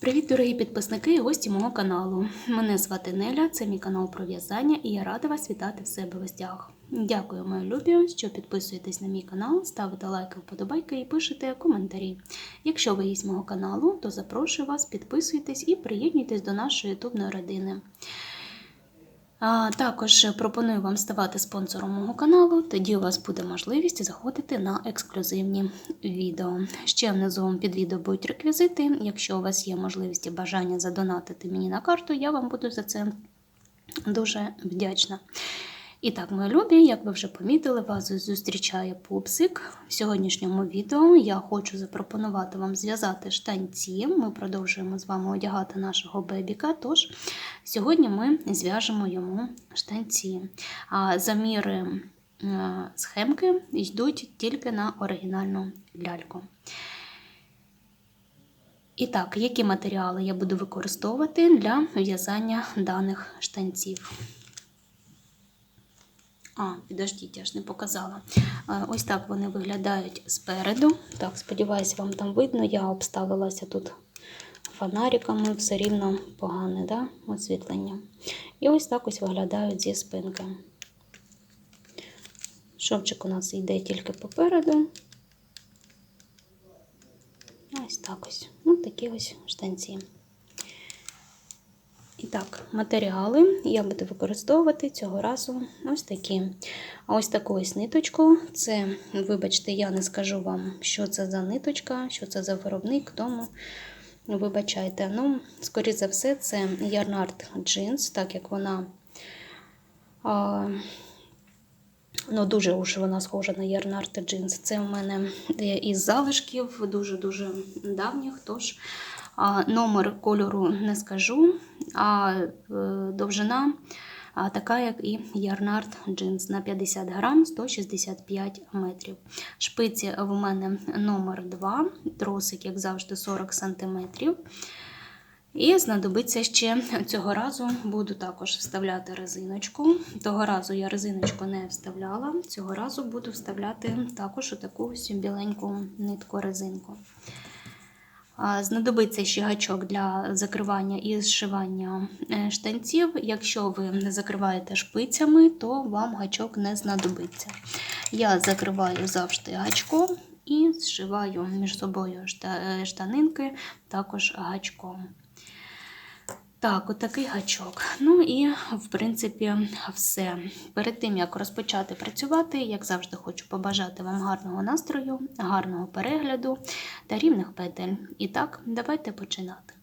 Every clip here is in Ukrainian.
Привіт, дорогі підписники і гості мого каналу. Мене звати Неля, це мій канал про в'язання, і я рада вас вітати в себе в гостях. Дякую, мої любі, що підписуєтесь на мій канал, ставите лайки, вподобайки і пишете коментарі. Якщо ви є мого каналу, то запрошую вас, підписуйтесь і приєднуйтесь до нашої ютубної родини. Також пропоную вам ставати спонсором мого каналу, тоді у вас буде можливість заходити на ексклюзивні відео. Ще внизу під відео будуть реквізити. Якщо у вас є можливість і бажання задонатити мені на карту, я вам буду за це дуже вдячна. І так, мої любі, як ви вже помітили, вас зустрічає пупсик. В сьогоднішньому відео я хочу запропонувати вам зв'язати штанці. Ми продовжуємо з вами одягати нашого бебіка. Тож сьогодні ми зв'яжемо йому штанці. А заміри схемки йдуть тільки на оригінальну ляльку. І так, які матеріали я буду використовувати для в'язання даних штанців? А, підождіть, я ж не показала. Е, Ось так вони виглядають спереду. Так, сподіваюся, вам там видно. Я обставилася тут фонариками, все рівно погане да? освітлення. І ось так ось виглядають зі спинки. Шовчик у нас йде тільки попереду. Ось так ось. Ось такі ось штанці. І так, матеріали я буду використовувати цього разу ось такі. Ось таку ось ниточку. Це, вибачте, я не скажу вам, що це за ниточка, що це за виробник, тому вибачайте. Ну, скоріше за все, це Ярнард джинс, так як вона. А, Ну, дуже уж вона схожа на Ярнард джинс. Це у мене із залишків, дуже-дуже давніх. Тож номер кольору не скажу, а е, довжина така, як і Ярнард джинс на 50 грам 165 метрів. Шпиці в мене номер 2, тросик, як завжди, 40 сантиметрів. І знадобиться ще цього разу буду також вставляти резиночку. Того разу я резиночку не вставляла, цього разу буду вставляти також таку ось біленьку нитку резинку. Знадобиться ще гачок для закривання і зшивання е, штанців. Якщо ви не закриваєте шпицями, то вам гачок не знадобиться. Я закриваю завжди гачком і зшиваю між собою е, штанинки також гачком. Так, отакий гачок. Ну і, в принципі, все. Перед тим, як розпочати працювати, як завжди, хочу побажати вам гарного настрою, гарного перегляду та рівних петель. І так, давайте починати.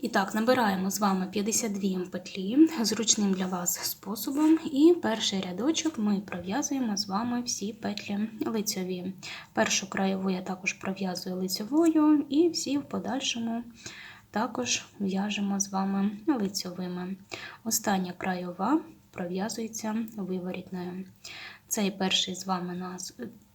І так, набираємо з вами 52 петлі зручним для вас способом. І перший рядочок ми пров'язуємо з вами всі петлі лицьові. Першу краєву я також пров'язую лицьовою, і всі в подальшому. Також в'яжемо з вами лицьовими. Остання краєва пров'язується виворітною. Цей перший з вами нас,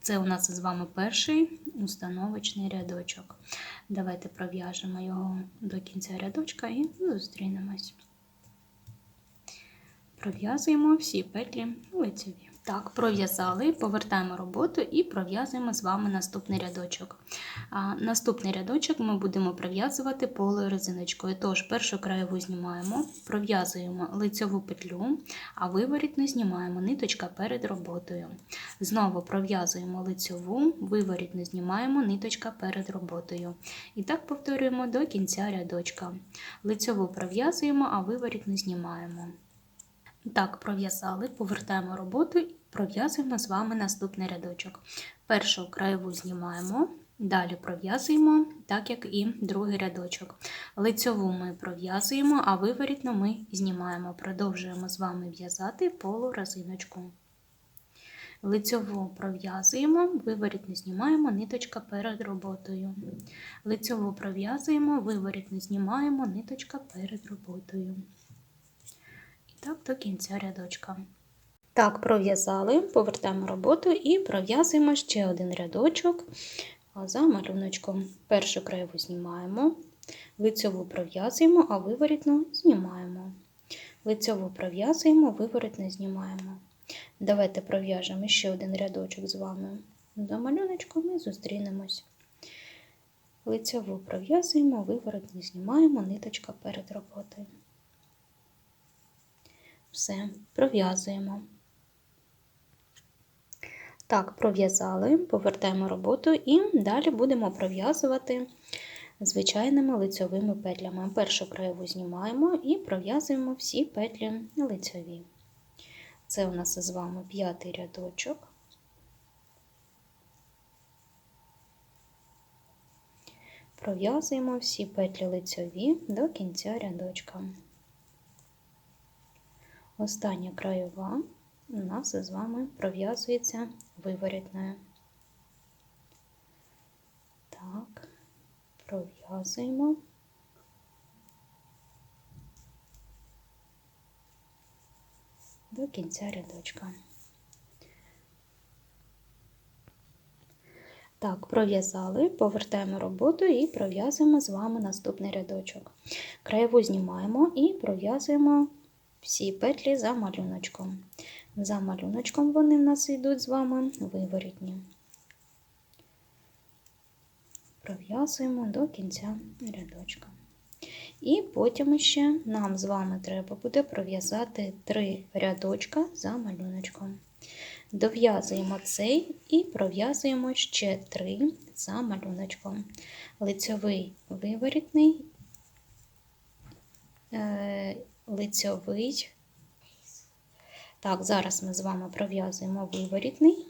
Це у нас з вами перший установочний рядочок. Давайте пров'яжемо його до кінця рядочка і зустрінемось. Пров'язуємо всі петлі лицеві. Так, пров'язали, повертаємо роботу і пров'язуємо з вами наступний рядочок. А, Наступний рядочок ми будемо пров'язувати полою резиночкою. Тож, першу краєву знімаємо, пров'язуємо лицьову петлю, а виворітну знімаємо ниточка перед роботою. Знову пров'язуємо лицьову, виворітну знімаємо ниточка перед роботою. І так повторюємо до кінця рядочка. Лицьову пров'язуємо, а виворітну знімаємо. Так, пров'язали, повертаємо роботу і пров'язуємо з вами наступний рядочок. Першу краєву знімаємо, далі пров'язуємо, так як і другий рядочок. Лицьову ми пров'язуємо, а виворітну ми знімаємо. Продовжуємо з вами в'язати полуразиночку. Лицьову пров'язуємо, виворітну знімаємо, ниточка перед роботою. Лицьову пров'язуємо, виворітну знімаємо, ниточка перед роботою так до кінця рядочка. Так, пров'язали, повертаємо роботу і пров'язуємо ще один рядочок за малюночком. Першу краєву знімаємо, лицьову пров'язуємо, а виворітну знімаємо. Лицьову пров'язуємо, виворітну знімаємо. Давайте пров'яжемо ще один рядочок з вами. За малюночком і зустрінемось. лицьову пров'язуємо, виворотні знімаємо, ниточка перед роботою. Все, пров'язуємо. Так, пров'язали, повертаємо роботу і далі будемо пров'язувати звичайними лицьовими петлями. Першу краєву знімаємо і пров'язуємо всі петлі лицьові. Це у нас з вами п'ятий рядочок. Пров'язуємо всі петлі лицьові до кінця рядочка. Остання краєва у нас з вами пров'язується виворітною. Так, пров'язуємо. До кінця рядочка. Так, пров'язали, повертаємо роботу і пров'язуємо з вами наступний рядочок. Краєву знімаємо і пров'язуємо всі петлі за малюночком. За малюночком вони в нас йдуть з вами виворітні. Пров'язуємо до кінця рядочка. І потім ще нам з вами треба буде пров'язати три рядочка за малюночком. Дов'язуємо цей і пров'язуємо ще три за малюночком. Лицьовий виворітний, лицьовий. Так, зараз ми з вами пров'язуємо виворітний,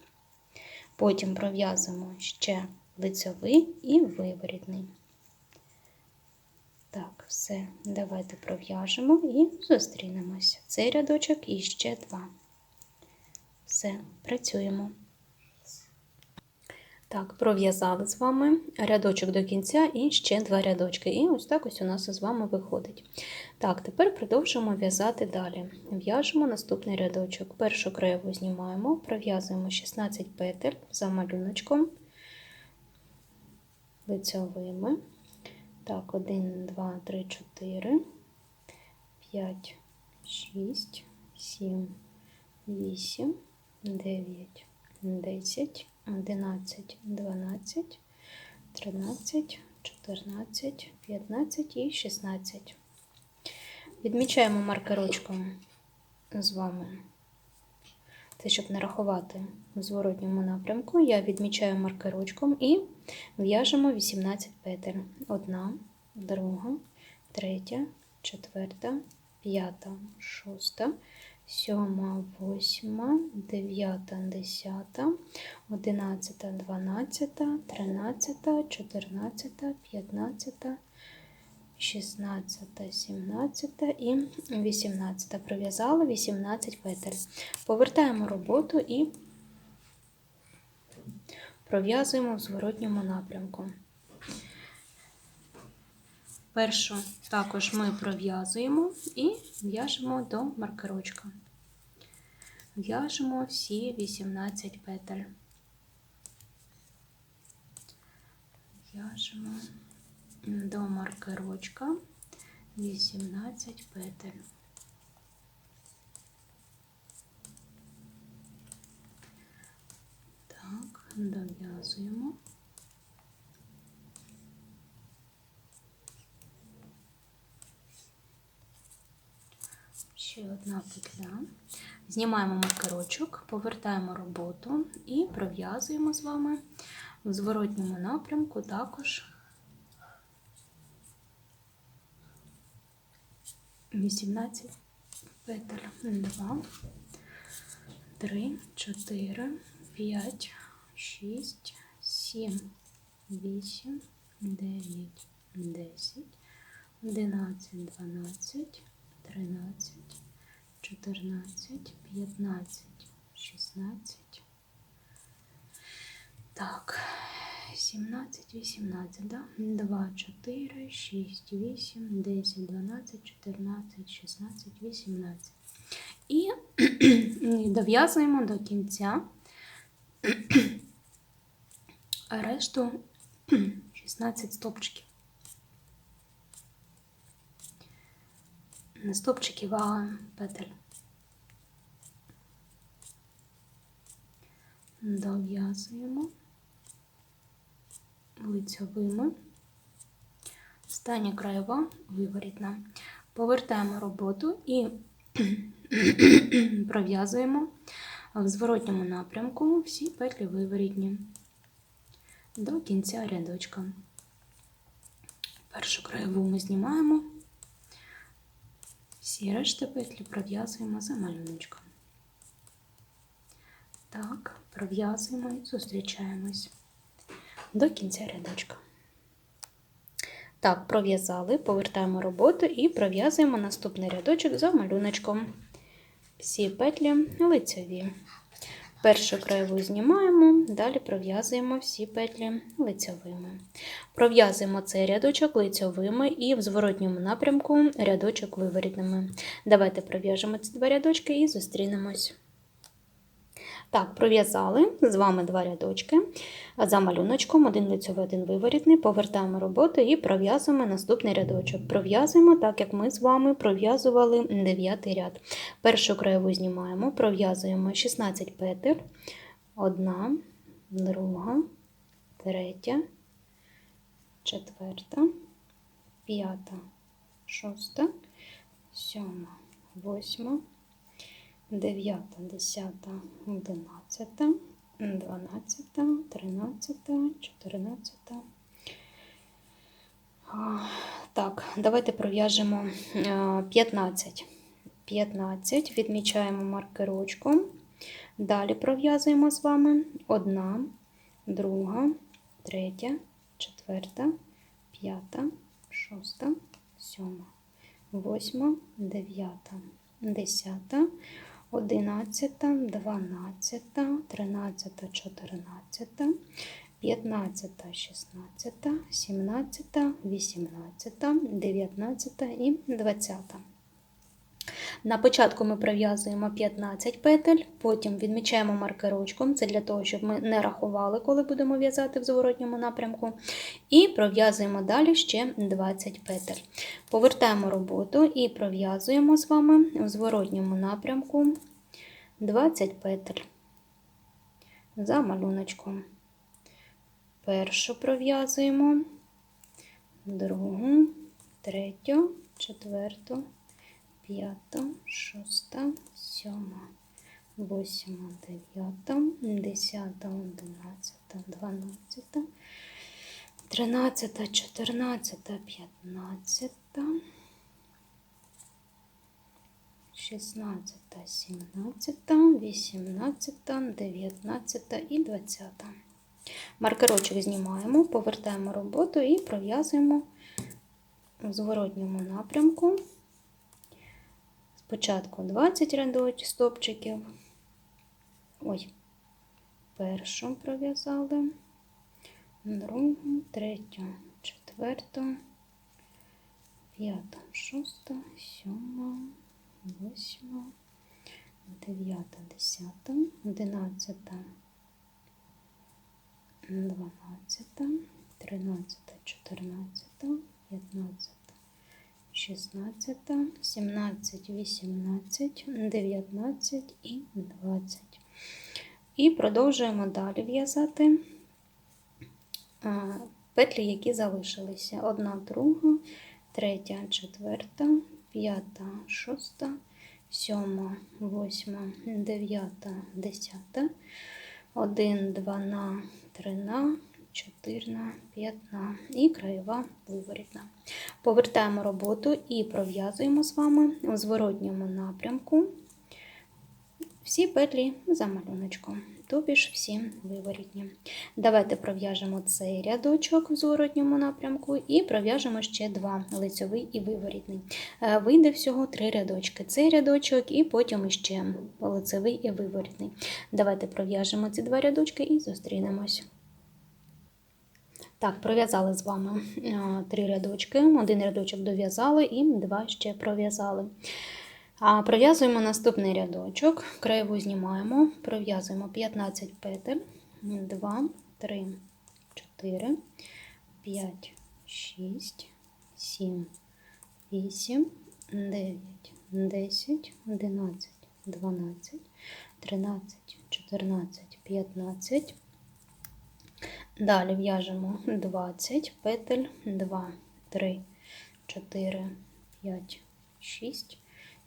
потім пров'язуємо ще лицьовий і виворітний. Так, все, давайте пров'яжемо і зустрінемося. Цей рядочок і ще два. Все, працюємо. Так, пров'язали з вами рядочок до кінця і ще два рядочки. І ось так ось у нас з вами виходить. Так, тепер продовжуємо в'язати далі. В'яжемо наступний рядочок. Першу краєву знімаємо, пров'язуємо 16 петель за малюночком лицьовими. Так, 1, 2, 3, 4, 5, 6, 7, 8, 9, 10, 11, 12, 13, 14, 15 і 16. Відмічаємо маркерочком з вами. Це щоб не рахувати в зворотньому напрямку. Я відмічаю маркерочком і в'яжемо 18 петель. Одна, друга, третя, четверта, п'ята, шоста, сьома, восьма, дев'ята, десята, одинадцята, дванадцята, тринадцята, чотирнадцята, п'ятнадцята. 16, 17 і 18. Пров'язала 18 петель. Повертаємо роботу і пров'язуємо в зворотньому напрямку. Першу також ми пров'язуємо і в'яжемо до маркерочка. В'яжемо всі 18 петель. В'яжемо до маркерочка 18 петель. Так, дов'язуємо. Ще одна петля. Знімаємо маркерочок, повертаємо роботу і пров'язуємо з вами в зворотньому напрямку також 18 петель. 2, 3, 4, 5, 6, 7, 8, 9, 10, 11, 12, 13, 14, 15, 16. Так, 17, 18, да? 2, 4, 6, 8, 10, 12, 14, 16, 18. І дов'язуємо до кінця решту 16 стопчиків. Стопчики вага петель. Дов'язуємо лицьовими Остання краєва виворітна. Повертаємо роботу і пров'язуємо в зворотньому напрямку всі петлі виворітні до кінця рядочка. Першу краєву ми знімаємо, всі решти петлі пров'язуємо за малюночком. Так, пров'язуємо і зустрічаємось до кінця рядочка. Так, пров'язали, повертаємо роботу і пров'язуємо наступний рядочок за малюночком. Всі петлі лицеві. Першу краєву знімаємо, далі пров'язуємо всі петлі лицевими. Пров'язуємо цей рядочок лицевими і в зворотньому напрямку рядочок виворітними. Давайте пров'яжемо ці два рядочки і зустрінемось. Так, пров'язали з вами два рядочки за малюночком, один лицьовий, один виворітний. Повертаємо роботу і пров'язуємо наступний рядочок. Пров'язуємо так, як ми з вами пров'язували дев'ятий ряд. Першу краєву знімаємо, пров'язуємо 16 петель, одна, друга, третя, четверта, п'ята, шоста, сьома, восьма. 9, 10, 11, 12, 13, 14. Так, давайте пров'яжемо е, 15. 15, відмічаємо маркерочком. Далі пров'язуємо з вами одна, друга, третя, четверта, п'ята, шоста, сьома, восьма, дев'ята, десята. 11, 12, 13, 14, 15, 16, 17, 18, 19 і 20. На початку ми пров'язуємо 15 петель, потім відмічаємо маркерочком, це для того, щоб ми не рахували, коли будемо в'язати в зворотньому напрямку. І пров'язуємо далі ще 20 петель. Повертаємо роботу і пров'язуємо з вами в зворотньому напрямку 20 петель за малюночком. Першу пров'язуємо, другу, третю, четверту п'ята, шоста, сьома, восьма, дев'ята, десята, одинадцята, дванадцята, тринадцята, чотирнадцята, п'ятнадцята, шістнадцята, сімнадцята, вісімнадцята, дев'ятнадцята і двадцята. Маркерочок знімаємо, повертаємо роботу і пров'язуємо в зворотньому напрямку. Спочатку 20 рядочків стопчиків. Ой, першу пров'язали, другу, третю, четверту, п'яту, шосту, сьому, восьму, дев'ята, десята, одинадцята, дванадцята, тринадцята, чотирнадцята, п'ятнадцята. 16, 17, 18, 19 і 20. І продовжуємо далі в'язати петлі, які залишилися. Одна, друга, третя, четверта, п'ята, шоста, сьома, восьма, дев'ята, десята, один, два, трина, 4, 5 і краєва виворітна. Повертаємо роботу і пров'язуємо з вами у зворотньому напрямку всі петлі за малюночком, тобі ж всі виворітні. Давайте пров'яжемо цей рядочок в зворотньому напрямку і пров'яжемо ще два лицьовий і виворітний. Е, вийде всього три рядочки. Цей рядочок, і потім ще лицевий і виворітний. Давайте пров'яжемо ці два рядочки і зустрінемось. Так, пров'язали з вами е, три рядочки, один рядочок дов'язали і два ще пров'язали. Пров'язуємо наступний рядочок, краєву знімаємо, пров'язуємо 15 петель, 2, 3, 4, 5, 6, 7, 8, 9, 10, 11, 12, 13, 14, 15. Далі в'яжемо 20 петель, 2, 3, 4, 5, 6,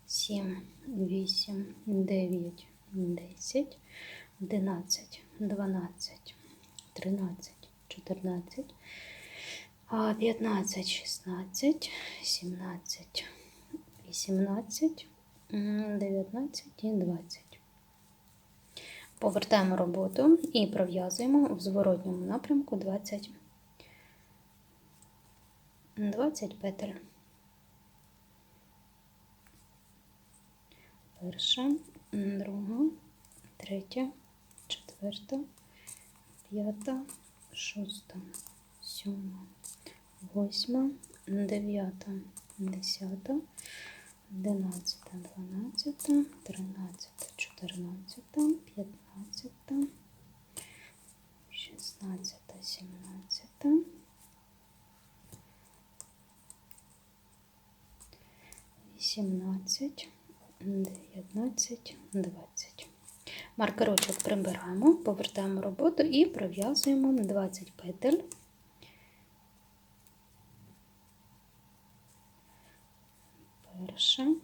7, 8, 9, 10, 11, 12, 13, 14, а, 15, 16, 17, 18, 19 і 20. Повертаємо роботу і пров'язуємо в зворотньому напрямку 20, 20 петель. Перша, друга, третя, четверта, п'ята, шоста, сьома, восьма, дев'ята, десята, одинадцята, дванадцята, тринадцята, чотирнадцята, п'ятнадцята, шістнадцята, сімнадцята. Вісімнадцять, дев'ятнадцять, двадцять. Маркерочок прибираємо, повертаємо роботу і пров'язуємо 20 петель. Перша,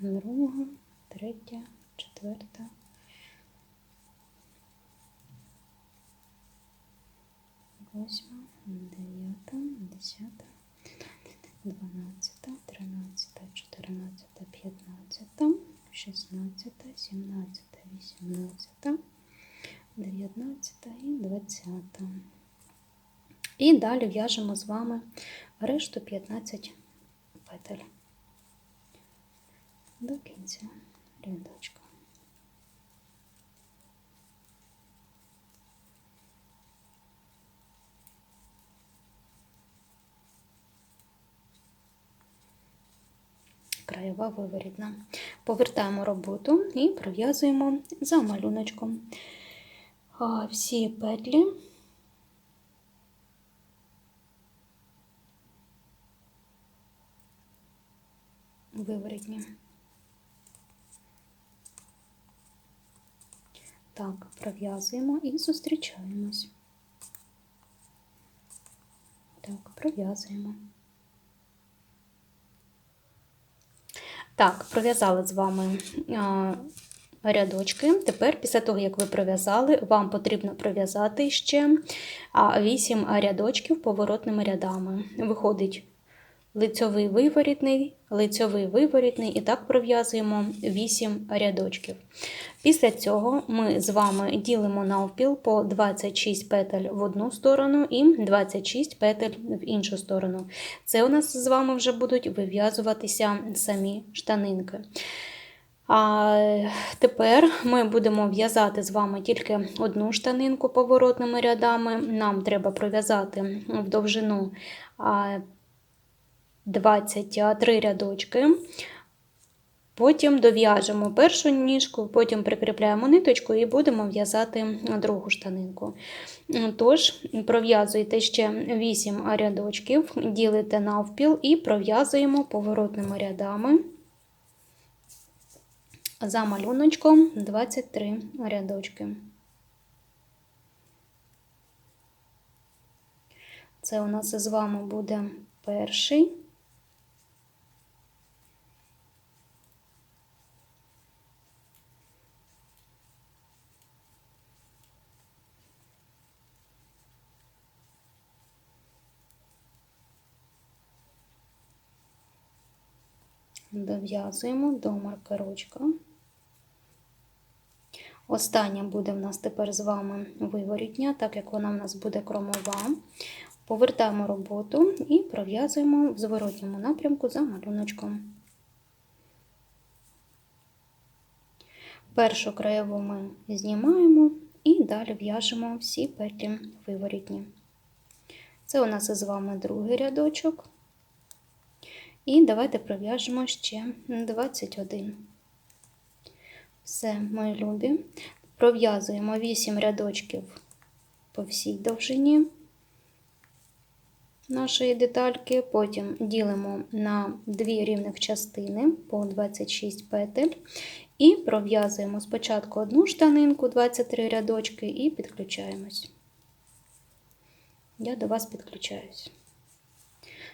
друга, третя, четверта. Восьма, дев'ята, десята, дванадцята, тринадцята, чотирнадцята, п'ятнадцята, шістнадцята, сімнадцята, вісімнадцята, дев'ятнадцята і двадцята. І далі в'яжемо з вами решту 15 петель до кінця рядочка. Краєва виворітна. Повертаємо роботу і пров'язуємо за малюночком всі петлі. Виворітні. Так, пров'язуємо і зустрічаємось. Так, пров'язуємо. Так, пров'язали з вами рядочки. Тепер, після того, як ви пров'язали, вам потрібно пров'язати ще 8 рядочків поворотними рядами. Виходить лицьовий виворітний, лицьовий виворітний, і так пров'язуємо 8 рядочків. Після цього ми з вами ділимо навпіл по 26 петель в одну сторону і 26 петель в іншу сторону. Це у нас з вами вже будуть вив'язуватися самі штанинки. А тепер ми будемо в'язати з вами тільки одну штанинку поворотними рядами. Нам треба пров'язати в довжину 23 рядочки. Потім дов'яжемо першу ніжку, потім прикріпляємо ниточку і будемо в'язати другу штанинку. Тож, пров'язуйте ще 8 рядочків, ділите навпіл і пров'язуємо поворотними рядами за малюночком 23 рядочки. Це у нас з вами буде перший. Дов'язуємо до маркерочка. Остання буде в нас тепер з вами виворітня, так як вона в нас буде кромова. Повертаємо роботу і пров'язуємо в зворотньому напрямку за малюночком. Першу краєву ми знімаємо і далі в'яжемо всі петлі виворітні. Це у нас із вами другий рядочок. І давайте пров'яжемо ще 21. Все, мої любі. Пров'язуємо 8 рядочків по всій довжині нашої детальки, потім ділимо на дві рівних частини по 26 петель. І пров'язуємо спочатку одну штанинку, 23 рядочки, і підключаємось. Я до вас підключаюсь.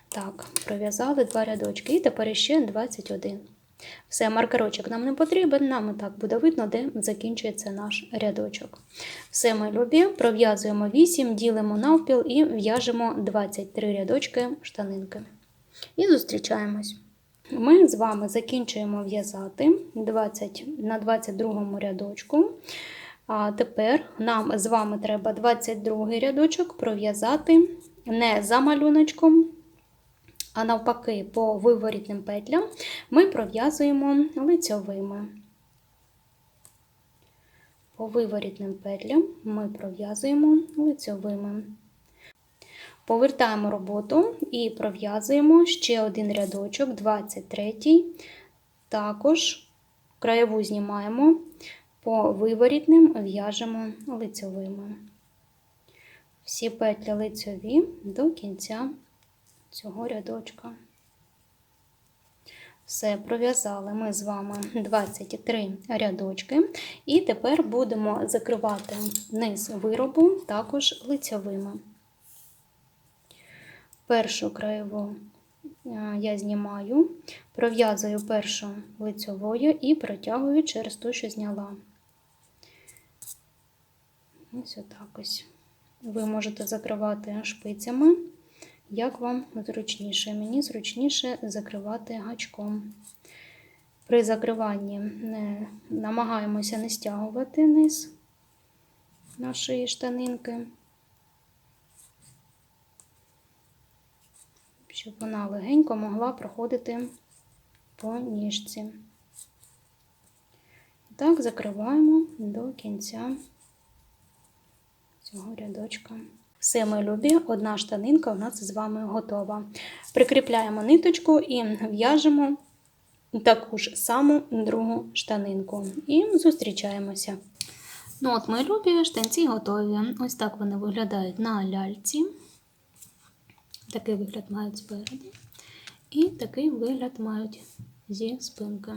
Так, пров'язали два рядочки. І тепер ще 21. Все, маркерочок нам не потрібен, нам і так буде видно, де закінчується наш рядочок. Все, ми любі, пров'язуємо 8, ділимо навпіл і в'яжемо 23 рядочки штанинки. І зустрічаємось. Ми з вами закінчуємо в'язати 20 на 22 рядочку. А тепер нам з вами треба 22 рядочок пров'язати не за малюночком, а навпаки, по виворітним петлям ми пров'язуємо лицьовими. По виворітним петлям ми пров'язуємо лицьовими. Повертаємо роботу і пров'язуємо ще один рядочок, 23 також краєву знімаємо, по виворітним в'яжемо лицьовими. Всі петлі лицьові до кінця цього рядочка. Все, пров'язали ми з вами 23 рядочки, і тепер будемо закривати низ виробу також лицьовими. Першу краєву е, я знімаю, пров'язую першу лицьовою і протягую через ту, що зняла. Ось отак ось. Ви можете закривати шпицями, як вам зручніше. Мені зручніше закривати гачком. При закриванні не, намагаємося не стягувати низ нашої штанинки. щоб вона легенько могла проходити по ніжці. Так, закриваємо до кінця цього рядочка. Все, ми любі, одна штанинка у нас з вами готова. Прикріпляємо ниточку і в'яжемо таку ж саму другу штанинку. І зустрічаємося. Ну от, мої любі, штанці готові. Ось так вони виглядають на ляльці. Такий вигляд мають спереду. І такий вигляд мають зі спинки.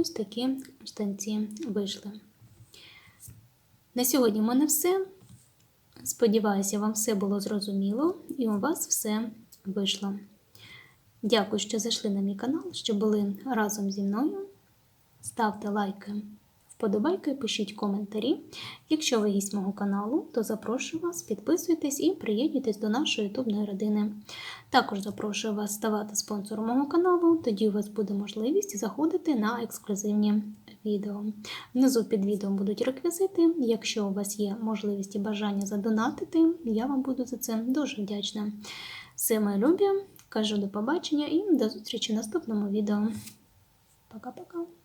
Ось такі штанці вийшли. На сьогодні в мене все. Сподіваюся, вам все було зрозуміло і у вас все вийшло. Дякую, що зайшли на мій канал, що були разом зі мною. Ставте лайки, вподобайки, пишіть коментарі. Якщо ви гість мого каналу, то запрошую вас, підписуйтесь і приєднуйтесь до нашої ютубної родини. Також запрошую вас ставати спонсором мого каналу, тоді у вас буде можливість заходити на ексклюзивні відео. Внизу під відео будуть реквізити. Якщо у вас є можливість і бажання задонатити, я вам буду за це дуже вдячна. Все, мої любі, кажу до побачення і до зустрічі в наступному відео. Пока-пока.